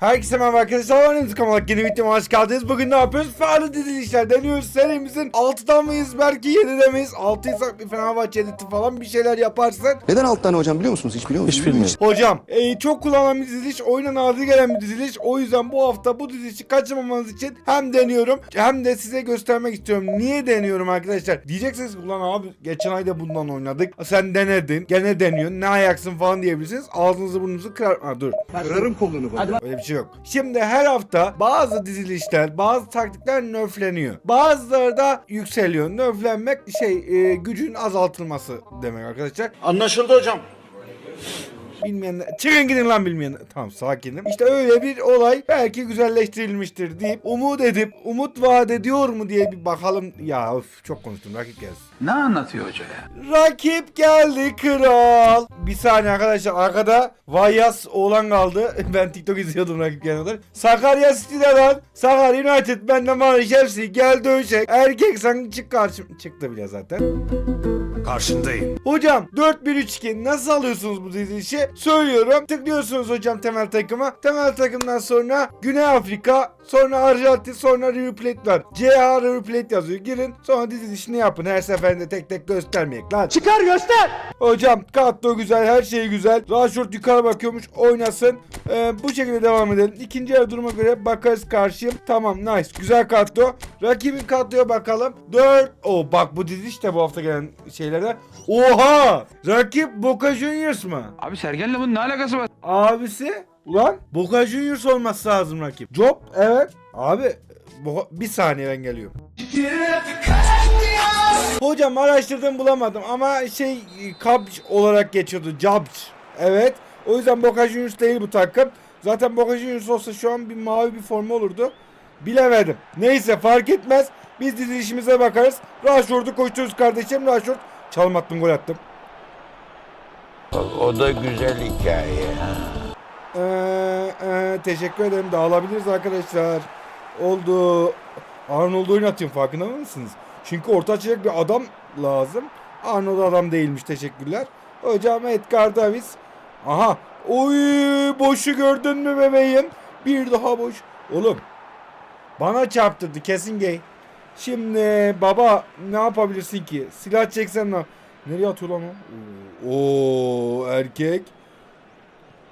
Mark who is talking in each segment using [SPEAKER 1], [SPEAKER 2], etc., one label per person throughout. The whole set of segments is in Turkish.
[SPEAKER 1] Herkese merhaba arkadaşlar. Ben Emzik Kamalak. Yeni videoma hoş geldiniz. Bugün ne yapıyoruz? Farklı dizilişler deniyoruz. Serimizin 6'dan mıyız? Belki 7'de miyiz? 6'ysak bir Fenerbahçe editi falan bir şeyler yaparsak.
[SPEAKER 2] Neden alt tane hocam biliyor musunuz? Hiç biliyor musunuz?
[SPEAKER 3] Hiç bilmiyorum.
[SPEAKER 1] Hocam e, çok kullanılan bir diziliş. Oyuna nadir gelen bir diziliş. O yüzden bu hafta bu dizilişi kaçırmamanız için hem deniyorum hem de size göstermek istiyorum. Niye deniyorum arkadaşlar? Diyeceksiniz ulan abi geçen ayda bundan oynadık. Sen denedin. Gene deniyorsun. Ne ayaksın falan diyebilirsiniz. Ağzınızı burnunuzu kırar. Ha, dur.
[SPEAKER 2] Kırarım kolunu bak.
[SPEAKER 1] Öyle bir şey yok. Şimdi her hafta bazı dizilişler, bazı taktikler nerfleniyor. Bazıları da yükseliyor. Nerflenmek şey e, gücün azaltılması demek arkadaşlar.
[SPEAKER 3] Anlaşıldı hocam.
[SPEAKER 1] Bilmeyenler çıkın gidin lan bilmeyenler. Tamam sakinim. İşte öyle bir olay belki güzelleştirilmiştir deyip umut edip umut vaat ediyor mu diye bir bakalım. Ya of çok konuştum rakip gelsin.
[SPEAKER 4] Ne anlatıyor hoca ya?
[SPEAKER 1] Rakip geldi kral. Bir saniye arkadaşlar arkada Vayas oğlan kaldı. Ben TikTok izliyordum rakip gelene kadar. Sakarya City'de lan. Sakarya United benden bana Chelsea gel dövüşek. Erkek sen çık karşım. Çıktı bile zaten.
[SPEAKER 3] Karşındayım.
[SPEAKER 1] Hocam 4-1-3-2 nasıl alıyorsunuz bu dizilişi? Söylüyorum. Tıklıyorsunuz hocam temel takıma. Temel takımdan sonra Güney Afrika, sonra Arjantin, sonra River Plate var. CA River Plate yazıyor. Girin sonra dizilişini yapın. Her seferinde tek tek göstermeyek lan. Çıkar göster. Hocam kadro güzel, her şey güzel. Rashford yukarı bakıyormuş. Oynasın. Ee, bu şekilde devam edelim. İkinci yarı duruma göre bakarız karşıyım. Tamam nice. Güzel kadro. Rakibin kadroya bakalım. 4. O bak bu diziliş de bu hafta gelen şeylerden. Oha! Rakip Boca Juniors mı?
[SPEAKER 4] Abi Sergen'le bunun ne alakası var?
[SPEAKER 1] Abisi? Ulan Boca Juniors olması lazım rakip. Job evet. Abi Boca- bir saniye ben geliyorum. Hocam araştırdım bulamadım ama şey Kabc olarak geçiyordu. Jabc. Evet. O yüzden Boca Juniors değil bu takım. Zaten Boca Juniors olsa şu an bir mavi bir forma olurdu. Bilemedim. Neyse fark etmez. Biz dizilişimize bakarız. Rashford'u koştururuz kardeşim. Rashford çalım attım gol attım.
[SPEAKER 5] O da güzel hikaye.
[SPEAKER 1] Ee, ee, teşekkür ederim. Dağılabiliriz arkadaşlar. Oldu. Arnold'u oynatıyorum farkında mısınız? Çünkü orta açacak bir adam lazım. Arnold adam değilmiş teşekkürler. Hocam Edgar Davis. Aha. Oy boşu gördün mü bebeğim? Bir daha boş. Oğlum. Bana çarptırdı kesin gay. Şimdi baba ne yapabilirsin ki? Silah çeksen ne? Nereye atıyor lan o? Oo erkek.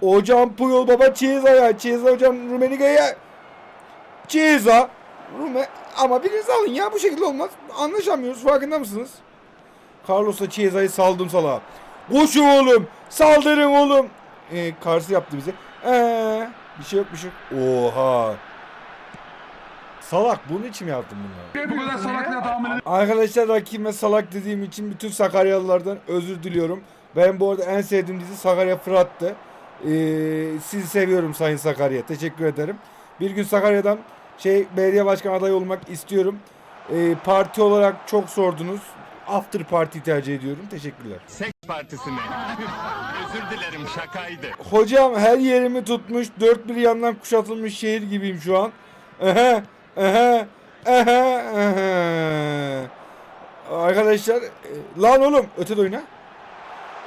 [SPEAKER 1] Hocam Puyol baba Chiesa ya. Chiesa hocam Rumeniga'ya. Chiesa. Rume ama biriniz alın ya bu şekilde olmaz. Anlaşamıyoruz farkında mısınız? Carlos'la Chiesa'yı saldım salağa. Koşun oğlum. Saldırın oğlum. Ee, karşı yaptı bize. Ee, bir şey yok bir şey. Oha. Salak bunun için mi yaptın bunları?
[SPEAKER 4] Bu kadar salaklığa tahammül
[SPEAKER 1] Arkadaşlar rakibime salak dediğim için bütün Sakaryalılardan özür diliyorum. Ben bu arada en sevdiğim dizi Sakarya Fırat'tı. Ee, sizi seviyorum Sayın Sakarya. Teşekkür ederim. Bir gün Sakarya'dan şey belediye başkan adayı olmak istiyorum. Ee, parti olarak çok sordunuz. After party tercih ediyorum. Teşekkürler.
[SPEAKER 6] Seks partisi mi? Özür dilerim şakaydı.
[SPEAKER 1] Hocam her yerimi tutmuş. Dört bir yandan kuşatılmış şehir gibiyim şu an. Ehe, ehe, ehe. Arkadaşlar e, lan oğlum öte oyna.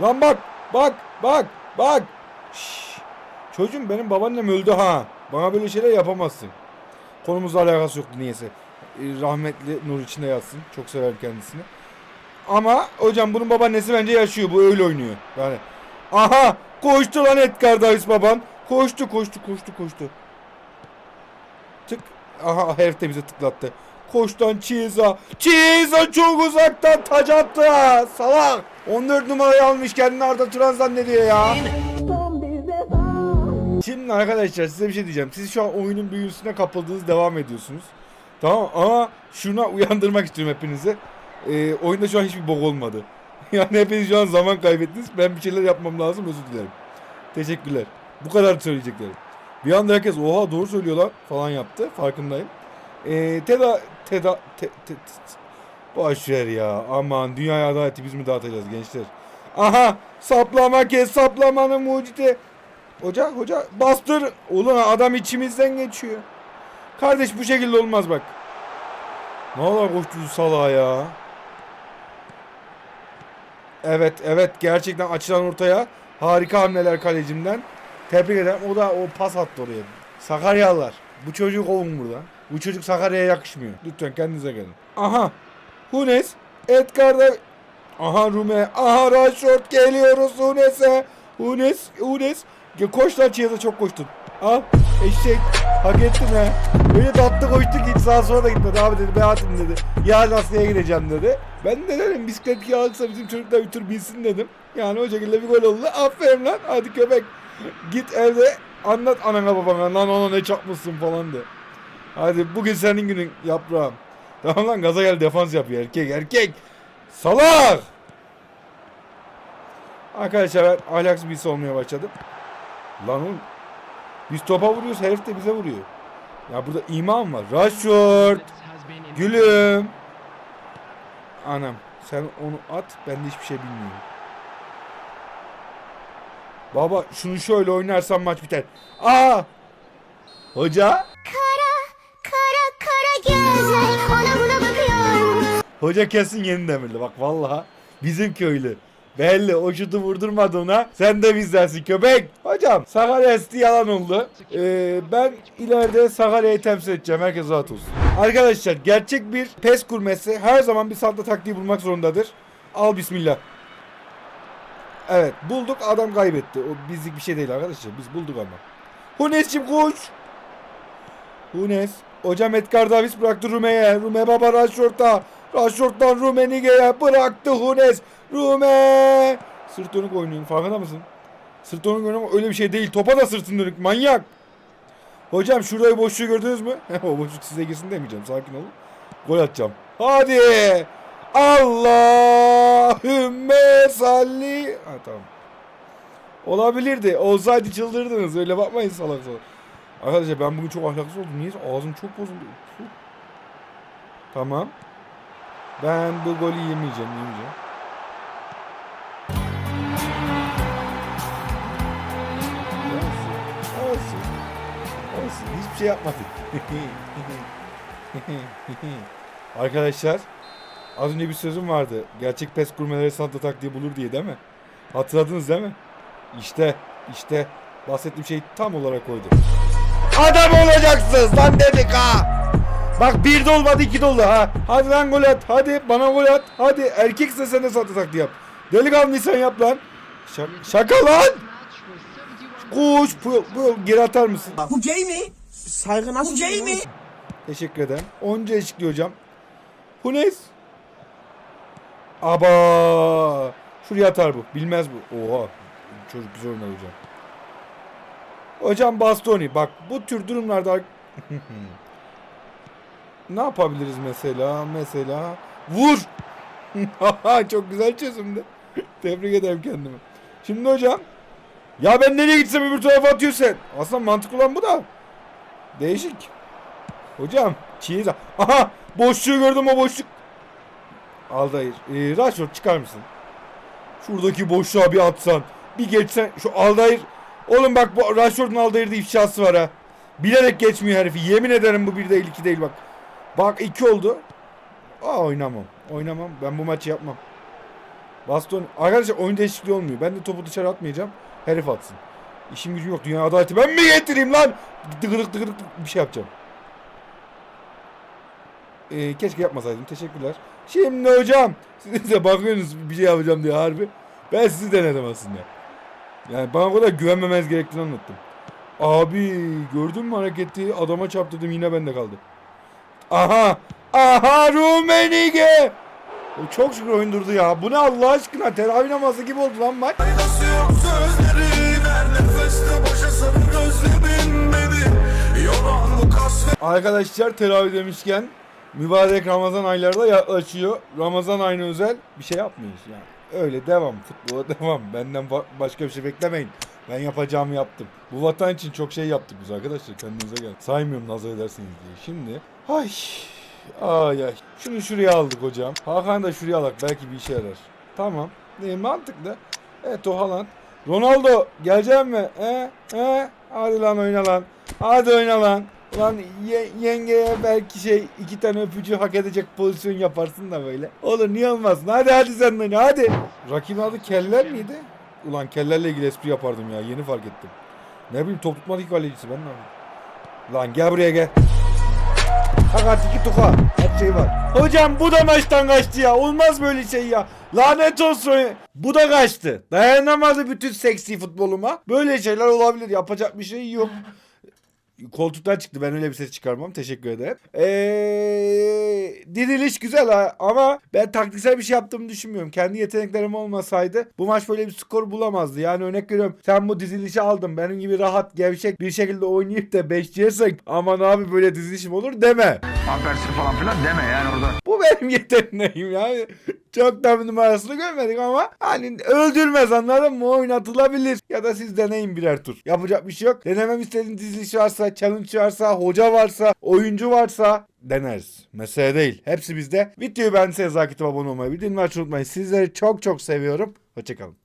[SPEAKER 1] Lan bak bak bak bak. Çocuğum benim babaannem öldü ha. Bana böyle şeyler yapamazsın. Konumuzla alakası yoktu niyeyse. E, rahmetli nur içinde yatsın. Çok severim kendisini. Ama hocam bunun babaannesi bence yaşıyor. Bu öyle oynuyor. Yani Aha! Koştu lan Edgar Davis baban. Koştu koştu koştu koştu. Tık. Aha herif de bize tıklattı. Koştan Chiesa. Chiesa çok uzaktan taç attı. Salak. 14 numarayı almış kendini Arda Turan zannediyor ya. Şimdi arkadaşlar size bir şey diyeceğim. Siz şu an oyunun büyüsüne kapıldınız devam ediyorsunuz. Tamam ama şuna uyandırmak istiyorum hepinizi. Ee, oyunda şu an hiçbir bok olmadı. Yani hepiniz şu an zaman kaybettiniz. Ben bir şeyler yapmam lazım özür dilerim. Teşekkürler. Bu kadar söyleyeceklerim. Bir anda herkes oha doğru söylüyor lan falan yaptı. Farkındayım. Ee, teda teda te, te, te, te- Boş ver ya. Aman dünyaya adaleti biz mi dağıtacağız gençler? Aha saplama kes saplamanın mucidi. Hoca hoca bastır. Ulan adam içimizden geçiyor. Kardeş bu şekilde olmaz bak. Ne olur koştu salağa ya. Evet evet gerçekten açılan ortaya harika hamleler kalecimden. Tebrik ederim. O da o pas attı oraya. Sakaryalılar. Bu çocuğu kovun buradan. Bu çocuk Sakarya'ya yakışmıyor. Lütfen kendinize gelin. Aha. Hunes. Edgar da... Aha Rume. Aha Rashford geliyoruz Hunes'e. Hunes. Hunes. Koş lan Çiyaz'a çok koştun. Al. Eşek. Hak ettin ha. Öyle tatlı koştu ki hiç sağa sola da gitmedi. Abi dedi Behat'ım dedi. Yarın Asya'ya gideceğim dedi. Ben de dedim bisiklet kiralıksa bizim çocuklar bir tur binsin dedim. Yani o şekilde bir gol oldu. Aferin lan. Hadi köpek. Git evde anlat anana babana. Lan ona ne çapmışsın falan de. Hadi bugün senin günün yaprağım. Tamam lan gaza gel defans yapıyor erkek erkek. Salak. Arkadaşlar ahlaksız birisi olmaya başladım. Lan oğlum. Biz topa vuruyoruz herif de bize vuruyor. Ya burada imam var. Rashford. Gülüm. Anam sen onu at ben de hiçbir şey bilmiyorum. Baba şunu şöyle oynarsan maç biter. Aa! Hoca?
[SPEAKER 7] Kara kara gözler ona buna bakıyor.
[SPEAKER 1] Hoca kesin yeni demirli bak vallahi bizim köylü. Belli o şutu vurdurmadı ona. Sen de bizdensin köpek. Hocam Sakarya esti yalan oldu. Ee, ben ileride Sakarya'yı temsil edeceğim. Herkes rahat olsun. Arkadaşlar gerçek bir pes kurmesi her zaman bir santa taktiği bulmak zorundadır. Al bismillah. Evet bulduk adam kaybetti. O bizlik bir şey değil arkadaşlar. Biz bulduk ama. Hunes'cim koş. Hunes. Hocam Edgar Davis bıraktı Rume'ye. Rume baba Rashford'a. Rashford'dan Rumenige'ye bıraktı Hunes. Rume. Sırt dönük oynuyor. Farkında mısın? Sırt dönük oynamak öyle bir şey değil. Topa da sırtın dönük. Manyak. Hocam şurayı boşluğu gördünüz mü? o boşluk size girsin demeyeceğim. Sakin olun. Gol atacağım. Hadi. Allahümme salli. Ha tamam. Olabilirdi. Olsaydı çıldırdınız. Öyle bakmayın salak salak. Arkadaşlar ben bugün çok ahlaksız oldum. Niye? Ağzım çok bozuldu. Tamam. Ben bu golü yemeyeceğim, yemeyeceğim. Olsun. Olsun. Hiçbir şey yapmadık. Arkadaşlar az önce bir sözüm vardı. Gerçek pes kurmeleri santa taktiği bulur diye değil mi? Hatırladınız değil mi? İşte, işte bahsettiğim şey tam olarak oydu. Adam olacaksınız lan dedik ha. Bak bir de olmadı iki de oldu ha. Hadi lan gol at. Hadi bana gol at. Hadi erkeksen sen de satı taktiği yap. Delikanlıysan yap lan. Şaka, şaka lan. Koş. Puyol, puyol geri atar mısın?
[SPEAKER 8] Bu gay mi? Saygı nasıl Bu gay mi?
[SPEAKER 1] Teşekkür ederim. Onca eşikli hocam. Hunes. Aba. Şuraya atar bu. Bilmez bu. Oha. Çocuk güzel oynadı hocam. Hocam Bastoni. Bak bu tür durumlarda ne yapabiliriz mesela? Mesela vur. Çok güzel çözümdü. Tebrik ederim kendimi. Şimdi hocam ya ben nereye gitsem öbür tarafa atıyorsun. Aslında mantıklı olan bu da. Değişik. Hocam Chiesa. Aha boşluğu gördüm o boşluk. Aldair. Ee, Rashford çıkar mısın? Şuradaki boşluğa bir atsan. Bir geçsen. Şu Aldair. Oğlum bak bu Rashford'un Aldair'de ifşası var ha. Bilerek geçmiyor herifi. Yemin ederim bu bir değil iki değil bak. Bak iki oldu. Aa oynamam. Oynamam. Ben bu maçı yapmam. Baston. Arkadaşlar oyun değişikliği olmuyor. Ben de topu dışarı atmayacağım. Herif atsın. İşim gücüm yok. Dünya adaleti ben mi getireyim lan? Dıgırık dıgırık bir şey yapacağım. Ee, keşke yapmasaydım. Teşekkürler. Şimdi hocam. Siz de bakıyorsunuz bir şey yapacağım diye harbi. Ben sizi denedim aslında. Yani bana o kadar güvenmemeniz gerektiğini anlattım. Abi gördün mü hareketi? Adama çarptırdım yine bende kaldı. Aha! Aha Rumenige! Çok şükür oyun durdu ya. Bu ne Allah aşkına? Teravih namazı gibi oldu lan maç. Arkadaşlar teravih demişken mübarek Ramazan ayları yaklaşıyor. Ramazan ayına özel bir şey yapmıyoruz yani. Öyle devam. Futbola devam. Benden ba- başka bir şey beklemeyin. Ben yapacağımı yaptım. Bu vatan için çok şey yaptık biz arkadaşlar. Kendinize gel. Saymıyorum nazar edersiniz diye. Şimdi ay ay ay. Şunu şuraya aldık hocam. Hakan da şuraya alak. Belki bir işe yarar. Tamam. E, mantıklı. Evet o Haaland. Ronaldo gelecek mi? He? He? Hadi lan oyna lan. Hadi oyna lan. Lan ye- yengeye belki şey iki tane öpücü hak edecek pozisyon yaparsın da böyle. Olur niye olmasın? Hadi hadi sen de oyna hadi. Rakibin adı Keller miydi? Ulan Keller'le ilgili espri yapardım ya yeni fark ettim. Ne bileyim top tutmadı ki kalecisi ben ne? Lan gel buraya gel. Fakat iki tuka. Her şey var. Hocam bu da maçtan kaçtı ya. Olmaz böyle şey ya. Lanet olsun. Bu da kaçtı. Dayanamadı bütün seksi futboluma. Böyle şeyler olabilir. Yapacak bir şey yok. Koltuktan çıktı. Ben öyle bir ses çıkarmam. Teşekkür ederim. Eee diriliş güzel ha. Ama ben taktiksel bir şey yaptığımı düşünmüyorum. Kendi yeteneklerim olmasaydı bu maç böyle bir skor bulamazdı. Yani örnek veriyorum. Sen bu dizilişi aldın. Benim gibi rahat, gevşek bir şekilde oynayıp da 5 yesek aman abi böyle dizilişim olur deme.
[SPEAKER 4] Ampersi falan filan deme yani orada.
[SPEAKER 1] Bu benim yeteneğim yani. Çok da bir numarasını görmedik ama hani öldürmez anladın mı? Oynatılabilir. Ya da siz deneyin birer tur. Yapacak bir şey yok. Denemem istediğin diziliş varsa, challenge varsa, hoca varsa, oyuncu varsa deneriz. Mesele değil. Hepsi bizde. Videoyu beğendiyseniz abone olmayı, bildirimleri açmayı unutmayın. Sizleri çok çok seviyorum. Hoşçakalın.